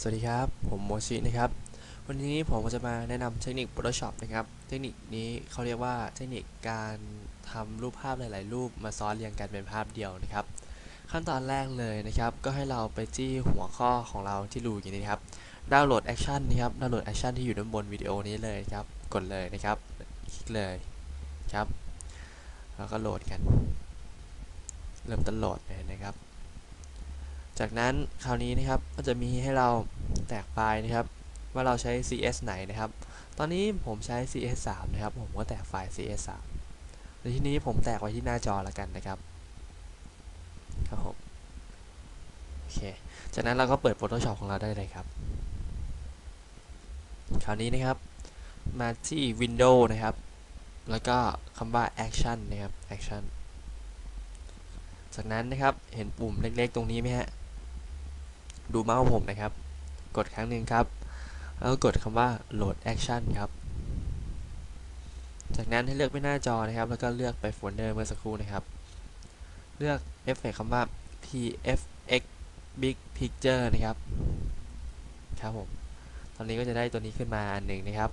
สวัสดีครับ ผมโมชินะครับ วันนี้ผมจะมาแนะนำเทคนิค Photoshop นะครับ เทคนิคนี้เขาเรียกว่าเทคนิคการทำรูปภาพหลาย ๆ รูปมาซ้อนเรียงกันเป็นภาพเดียวนะครับ ขั้นตอนแรกเลยนะครับ ก็ให้เราไปจี้หัวข้อของเราที่รูอย่างนี้นครับ ดาวน์โหลดแอคชั่นนะครับ ดาวน์โหลดแอคชั่นที่อยู่ด้านบนวิดีโอนี้เลยครับ กดเลยนะครับ คลิกเลยครับ แล้วก็โหลดกัน เริ่มต้นโหลดเลยนะครับ จากนั้นคราวนี้นะครับก็จะมีให้เราแตกไฟล์นะครับ ว่าเราใช้ CS ไหนนะครับ ตอนนี้ผมใช้ CS 3นะครับ ผมก็แตกไฟล์ CS 3ในที่นี้ผมแตกไว้ที่หน้าจอแล้วกันนะครับครับผมโอเคจากนั้นเราก็เปิด Photoshop ของเราได้เลยครับคราวนี้นะครับ มาที่ Windows นะครับ แล้วก็คำว่า Action นะครับ Action จากนั้นนะครับ เห็นปุ่มเล็กๆ ตรงนี้ไหมฮะ ดูเมาส์ผมนะครับ กดครั้งหนึ่งครับแล้วก็กดคำว่า load action ครับ จากนั้นให้เลือกไปหน้าจอนะครับ แล้วก็เลือกไปโฟลเดอร์เมื่อสักครู่นะครับ เลือกเอฟเฟกต์คำว่า pfx big picture นะครับ ครับผม ตอนนี้ก็จะได้ตัวนี้ขึ้นมาอันหนึ่งนะครับ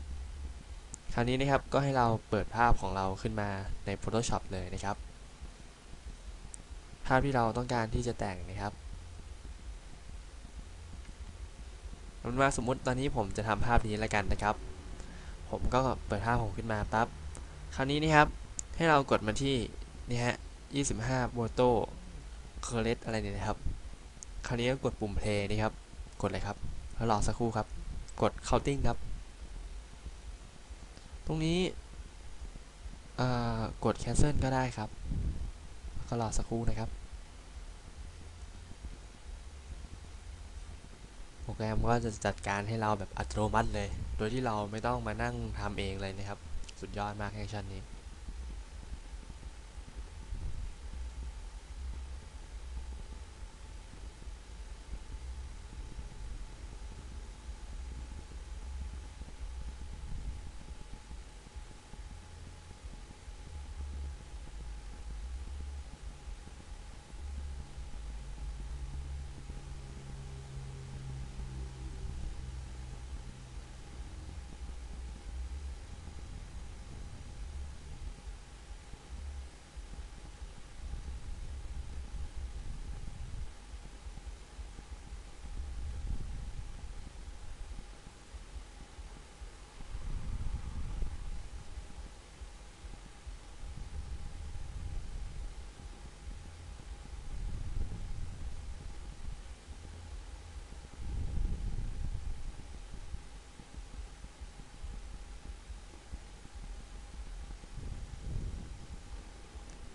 คราวนี้นะครับก็ให้เราเปิดภาพของเราขึ้นมาใน Photoshop เลยนะครับ ภาพที่เราต้องการที่จะแต่งนะครับันว่าสมมุติตอนนี้ผมจะทำภาพนี้แล้วกันนะครับ ผมก็เปิดภาพผมขึ้นมาปั๊บคราวนี้นะครับ ให้เรากดมาที่นี่ฮะ25โ o โต้เคอร์เรสอะไรเนี่ยนะครับ คราวนี้ก็กดปุ่ม play นี่ครับ กดเลยครับ แล้วรอสักครู่ครับ กด counting ครับ ตรงนี้กด cancel ก็ได้ครับ ก็รอสักครู่นะครับ โป รแกรมก็จะจัดการให้เราแบบอัตโนมัติเลย โดยที่เราไม่ต้องมานั่งทำเองเลยนะครับ สุดยอดมากแอคชั่นนี้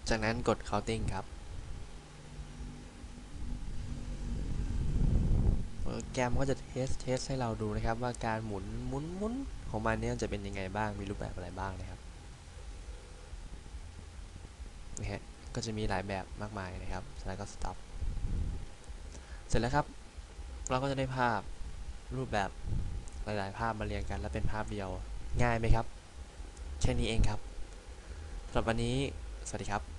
จากนั้นกด counting ครับโปรแกรมก็จะเทสเทสให้เราดูนะครับ ว่าการหมุนหมุนหมุนของมันเนี่ยจะเป็นยังไงบ้างมีรูปแบบอะไรบ้างนะครับนี่ฮะก็จะมีหลายแบบมากมายนะครับแล้วก็ stop เสร็จแล้วครับ เราก็จะได้ภาพรูปแบบหลาย ๆ ภาพมาเรียงกันแล้วเป็นภาพเดียวง่ายไหมครับแค่นี้เองครับสำหรับวันนี้ สวัสดีครับ